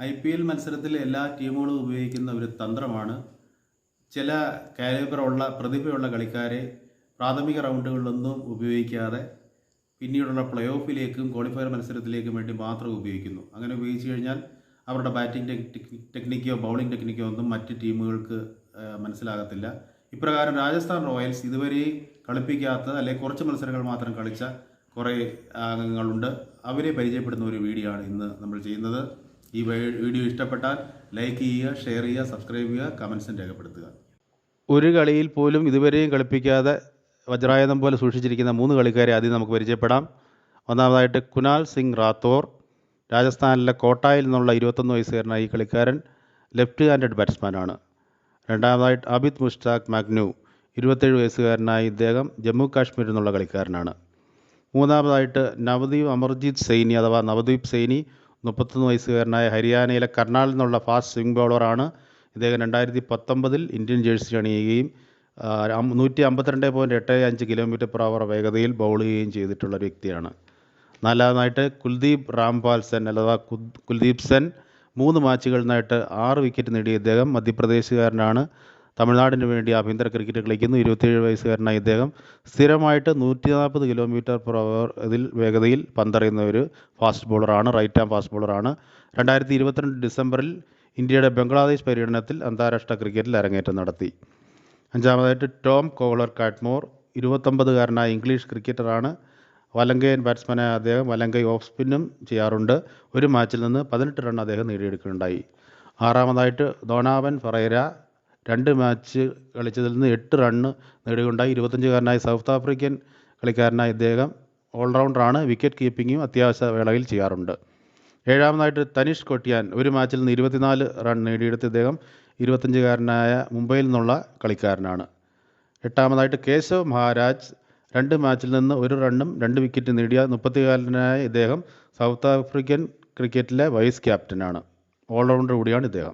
I P L മത്സരത്തിൽ എല്ലാ ടീമുകളും ഉപയോഗിക്കുന്ന ഒരു തന്ത്രമാണ്. ചില കാലിബറുള്ള പ്രതിഭയുള്ള കളിക്കാരെ പ്രാഥമിക റൗണ്ടുകളിലൊന്നും ഉപയോഗിക്കാതെ പിന്നീടുള്ള പ്ലേ ഓഫിലേക്കും ക്വാളിഫയർ മത്സരത്തിലേക്കും വേണ്ടി മാത്രം ഉപയോഗിക്കുന്നു. അങ്ങനെ ഉപയോഗിച്ച് കഴിഞ്ഞാൽ അവരുടെ ബാറ്റിംഗ് ടെക്നിക്കോ ബൗളിംഗ് ടെക്നിക്കോ ഒന്നും മറ്റ് ടീമുകൾക്ക് മനസ്സിലാകത്തില്ല. ഇപ്രകാരം രാജസ്ഥാൻ റോയൽസ് ഇതുവരെയും കളിപ്പിക്കാത്ത അല്ലെങ്കിൽ കുറച്ച് മത്സരങ്ങൾ മാത്രം കളിച്ച കുറേ അംഗങ്ങളുണ്ട്. അവരെ പരിചയപ്പെടുന്ന ഒരു വീഡിയോ ആണ് ഇന്ന് നമ്മൾ ചെയ്യുന്നത്. ഈ വീഡിയോ ഇഷ്ടപ്പെട്ടാൽ ലൈക്ക് ചെയ്യുക ഷെയർ ചെയ്യുക സബ്സ്ക്രൈബ് ചെയ്യുക കമൻസും രേഖപ്പെടുത്തുക. ഒരു കളിയിൽ പോലും ഇതുവരെയും കളിപ്പിക്കാതെ വജ്രായുധം പോലെ സൂക്ഷിച്ചിരിക്കുന്ന മൂന്ന് കളിക്കാരെ ആദ്യം നമുക്ക് പരിചയപ്പെടാം. ഒന്നാമതായിട്ട് കുനാൽ സിംഗ് റാത്തോർ. രാജസ്ഥാനിലെ കോട്ടായിൽ നിന്നുള്ള ഇരുപത്തൊന്ന് വയസ്സുകാരനായ ഈ കളിക്കാരൻ ലെഫ്റ്റ് ഹാൻഡഡ് ബാറ്റ്സ്മാനാണ്. രണ്ടാമതായിട്ട് അബിത് മുഷ്താഖ് മാഗ്നു. ഇരുപത്തേഴ് വയസ്സുകാരനായ ഇദ്ദേഹം ജമ്മു കാശ്മീരിൽ നിന്നുള്ള കളിക്കാരനാണ്. മൂന്നാമതായിട്ട് നവദീപ് അമർജിത് സൈനി അഥവാ നവദീപ് സൈനി മുപ്പത്തൊന്ന് വയസ്സുകാരനായ ഹരിയാനയിലെ കർണാലിൽ നിന്നുള്ള ഫാസ്റ്റ് സ്വിംഗ് ബൗളറാണ് ഇദ്ദേഹം രണ്ടായിരത്തി പത്തൊമ്പതിൽ ഇന്ത്യൻ ജേഴ്സി അണിയുകയും നൂറ്റി അമ്പത്തിരണ്ട് പോയിന്റ് എട്ട് അഞ്ച് കിലോമീറ്റർ പെർ അവർ വേഗതയിൽ ബൗൾ ചെയ്യുകയും ചെയ്തിട്ടുള്ള ഒരു വ്യക്തിയാണ്. നാലാമതായിട്ട് കുൽദീപ് റാംപാൽ സെൻ അഥവാ കുൽദീപ് സെൻ മൂന്ന് മാച്ചുകളിൽ നിന്നായിട്ട് ആറ് വിക്കറ്റ് നേടിയ ഇദ്ദേഹം മധ്യപ്രദേശുകാരനാണ്. തമിഴ്നാടിന് വേണ്ടി ആഭ്യന്തര ക്രിക്കറ്റ് കളിക്കുന്നു. ഇരുപത്തിയേഴ് വയസ്സുകാരനായ ഇദ്ദേഹം സ്ഥിരമായിട്ട് നൂറ്റി നാൽപ്പത് കിലോമീറ്റർ പെർ അവർ ഇതിൽ വേഗതയിൽ പന്തറിയുന്ന ഒരു ഫാസ്റ്റ് ബോളറാണ് റൈറ്റ് ആം ഫാസ്റ്റ് ബോളറാണ് രണ്ടായിരത്തി ഇരുപത്തിരണ്ട് ഡിസംബറിൽ ഇന്ത്യയുടെ ബംഗ്ലാദേശ് പര്യടനത്തിൽ അന്താരാഷ്ട്ര ക്രിക്കറ്റിൽ അരങ്ങേറ്റം നടത്തി. അഞ്ചാമതായിട്ട് ടോം കോളർ കാറ്റ്മോർ ഇരുപത്തൊമ്പതുകാരനായ ഇംഗ്ലീഷ് ക്രിക്കറ്ററാണ് വലങ്കയൻ ബാറ്റ്സ്മാനായ അദ്ദേഹം വലങ്കൈ ഓഫ് സ്പിന്നും ചെയ്യാറുണ്ട്. ഒരു മാച്ചിൽ നിന്ന് പതിനെട്ട് റൺ അദ്ദേഹം നേടിയെടുക്കുകയുണ്ടായി. ആറാമതായിട്ട് ദോണാവൻ ഫറൈര രണ്ട് മാച്ച് കളിച്ചതിൽ നിന്ന് എട്ട് റണ്ണ് നേടുകയുണ്ടായി ഇരുപത്തഞ്ചുകാരനായ സൗത്ത് ആഫ്രിക്കൻ കളിക്കാരനായ ഇദ്ദേഹം ഓൾറൗണ്ടറാണ്. വിക്കറ്റ് കീപ്പിങ്ങും അത്യാവശ്യ വേളയിൽ ചെയ്യാറുണ്ട്. ഏഴാമതായിട്ട് തനിഷ് കൊട്ടിയാൻ ഒരു മാച്ചിൽ നിന്ന് ഇരുപത്തിനാല് റൺ നേടിയെടുത്ത ഇദ്ദേഹം ഇരുപത്തഞ്ചുകാരനായ മുംബൈയിൽ നിന്നുള്ള കളിക്കാരനാണ്. എട്ടാമതായിട്ട് കേശവ് മഹാരാജ് രണ്ട് മാച്ചിൽ നിന്ന് ഒരു റണ്ണും രണ്ട് വിക്കറ്റ് നേടിയ മുപ്പത്തികാരനായ ഇദ്ദേഹം സൗത്ത് ആഫ്രിക്കൻ ക്രിക്കറ്റിലെ വൈസ് ക്യാപ്റ്റനാണ്. ഓൾറൗണ്ടർ കൂടിയാണ് ഇദ്ദേഹം.